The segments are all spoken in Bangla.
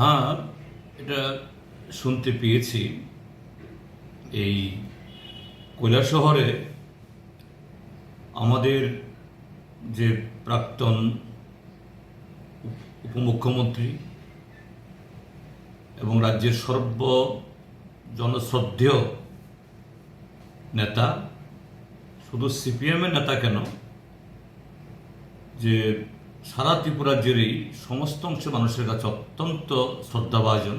হ্যাঁ এটা শুনতে পেয়েছি। এই কৈলা শহরে আমাদের যে প্রাক্তন উপ- উপমুখ্যমন্ত্রী এবং রাজ্যের সর্ব জনশ্রদ্ধেয় নেতা, শুধু সিপিএমের নেতা কেন, যে সারা ত্রিপুরা জুড়েই সমস্ত অংশ মানুষের কাছে অত্যন্ত শ্রদ্ধাভাজন।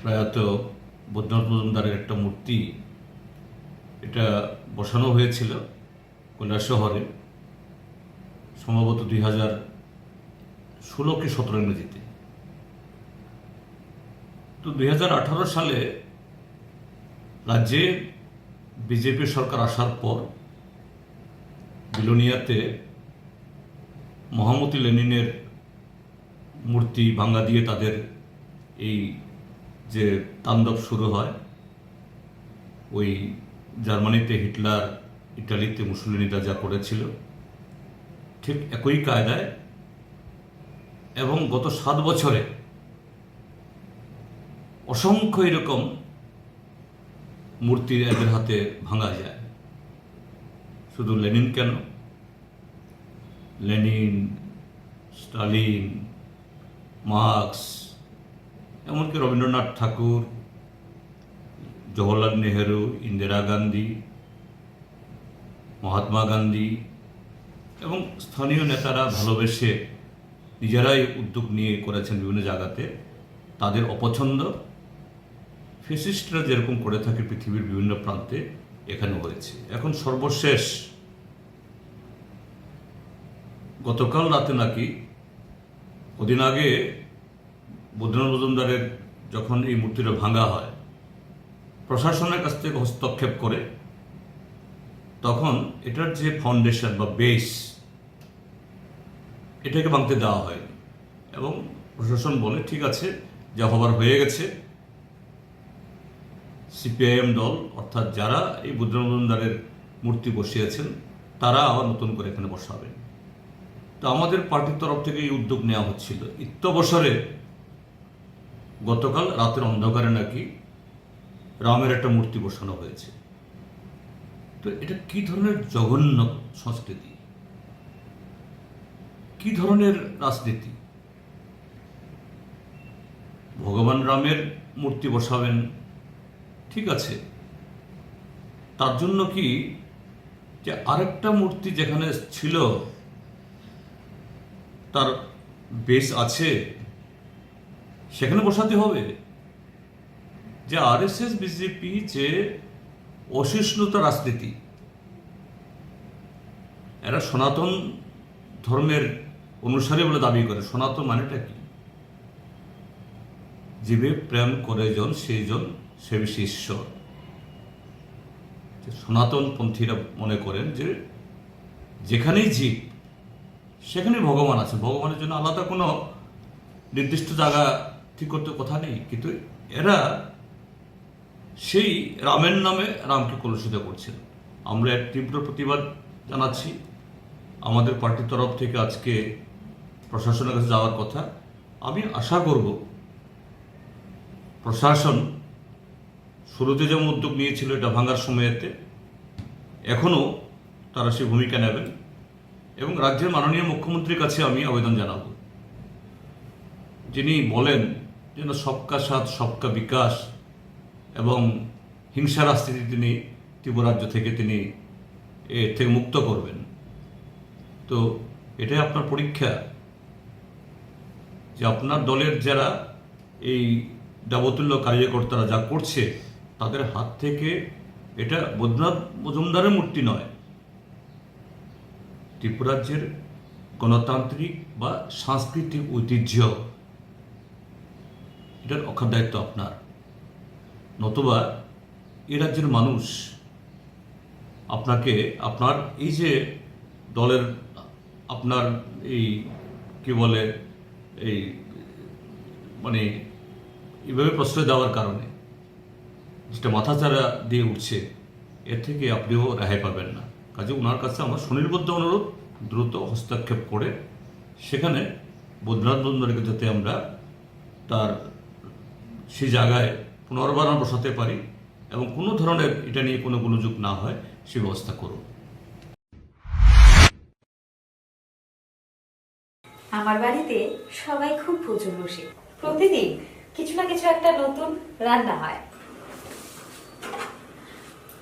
প্রয়াত বৈদ্যনাথ মজুমদারের একটা মূর্তি এটা বসানো হয়েছিল কৈলাস শহরে। সম্ভবত দুই হাজার ষোলো কি সতেরো ইংরেজিতে। তো দুই হাজার আঠারো সালে রাজ্যে বিজেপি সরকার আসার পর বিলোনিয়াতে মহামতি লেনিনের মূর্তি ভাঙ্গা দিয়ে তাদের এই যে তাণ্ডব শুরু হয়, ওই জার্মানিতে হিটলার ইটালিতে মুসলিনিরা যা করেছিল, ঠিক একই কায়দায় এবং গত সাত বছরে অসংখ্য এরকম মূর্তি এদের হাতে ভাঙা যায়। শুধু লেনিন কেন? লেনিন, স্টালিন, মার্কস, এমনকি রবীন্দ্রনাথ ঠাকুর, জওহরলাল নেহেরু, ইন্দিরা গান্ধী, মহাত্মা গান্ধী এবং স্থানীয় নেতারা ভালোবেসে নিজেরাই উদ্যোগ নিয়ে করেছেন বিভিন্ন জায়গাতে। তাদের অপছন্দ ফেসিস্টরা যেরকম করে থাকে পৃথিবীর বিভিন্ন প্রান্তে, এখানে হয়েছে। এখন সর্বশেষ গতকাল রাতে নাকি, কদিন আগে বদ্রনাথ মজুমদারের যখন এই মূর্তিটা ভাঙা হয়, প্রশাসনের কাছ থেকে হস্তক্ষেপ করে তখন এটার যে ফাউন্ডেশন বা বেস এটাকে ভাঙতে দেওয়া হয় এবং প্রশাসন বলে, ঠিক আছে, যা হবার হয়ে গেছে। সিপিআইএম দল, অর্থাৎ যারা এই বুদ্ধনাথ মজুমদারের মূর্তি বসিয়েছেন, তারা আবার নতুন করে এখানে বসাবেন। তো আমাদের পার্টির তরফ থেকে এই উদ্যোগ নেওয়া হচ্ছিল। ইত্যবসরে গতকাল রাতের অন্ধকারে নাকি রামের একটা মূর্তি বসানো হয়েছে। তো এটা কি ধরনের জঘন্য সংস্কৃতি? কি ধরনের রাজনীতি? ভগবান রামের মূর্তি বসাবেন, ঠিক আছে। তার জন্য কি যে আরেকটা মূর্তি যেখানে ছিল তার বেশ আছে, সেখানে বসাতে হবে। যে আর এস আরএসএস, বিজেপি যে অসহিষ্ণুতা রাজনীতি, এরা সনাতন ধর্মের অনুসারী বলে দাবি করে। সনাতন মানেটা কি? জীবে প্রেম করে জন, সেই জন সে বেশি ঈশ্বর। সনাতন পন্থীরা মনে করেন যে যেখানেই জীব সেখানে ভগবান আছে। ভগবানের জন্য আলাদা কোনো নির্দিষ্ট জায়গা ঠিক করতে কথা নেই। কিন্তু এরা সেই রামের নামে রামকে কলুষিত করছেন আমরা এক তীব্র প্রতিবাদ জানাচ্ছি। আমাদের পার্টির তরফ থেকে আজকে প্রশাসনের কাছে যাওয়ার কথা। আমি আশা করব প্রশাসন শুরুতে যেমন উদ্যোগ নিয়েছিল এটা ভাঙার সময়েতে, এখনও তারা সে ভূমিকা নেবেন। এবং রাজ্যের মাননীয় মুখ্যমন্ত্রীর কাছে আমি আবেদন জানাব। যিনি বলেন যেন সবকা সাথ, সবকা বিকাশ এবং হিংসা রাজনীতি তিনি ত্রিপুরা রাজ্য থেকে তিনি এর থেকে মুক্ত করবেন। তো এটাই আপনার পরীক্ষা যে আপনার দলের যারা এই যাবতুল্য কার্যকর্তারা যা করছে, তাদের হাত থেকে এটা বৈদ্যনাথ মজুমদারের মূর্তি নয়। ত্রিপুরাজ্যের গণতান্ত্রিক বা সাংস্কৃতিক ঐতিহ্য। এটার অক্ষার দায়িত্ব আপনার। নতুবা এ রাজ্যের মানুষ আপনাকে, আপনার এই যে দলের আপনার এই কি বলে, এই মানে এভাবে প্রশ্রয় দেওয়ার কারণে যেটা মাথাচাড়া দিয়ে উঠছে, এর থেকে আপনিও রেহাই পাবেন না। কাজে ওনার কাছে আমার সুনির্বদ্ধ অনুরোধ, দ্রুত হস্তক্ষেপ করে সেখানে বদ্রনাথ বন্দরকে যাতে আমরা তার সেই জায়গায় পুনর্বারণ বসাতে পারি এবং কোনো ধরনের এটা নিয়ে কোনো গোলযোগ না হয়, সে ব্যবস্থা করুন। আমার বাড়িতে সবাই খুব প্রচুর বসে। প্রতিদিন কিছু না কিছু একটা নতুন রান্না হয়।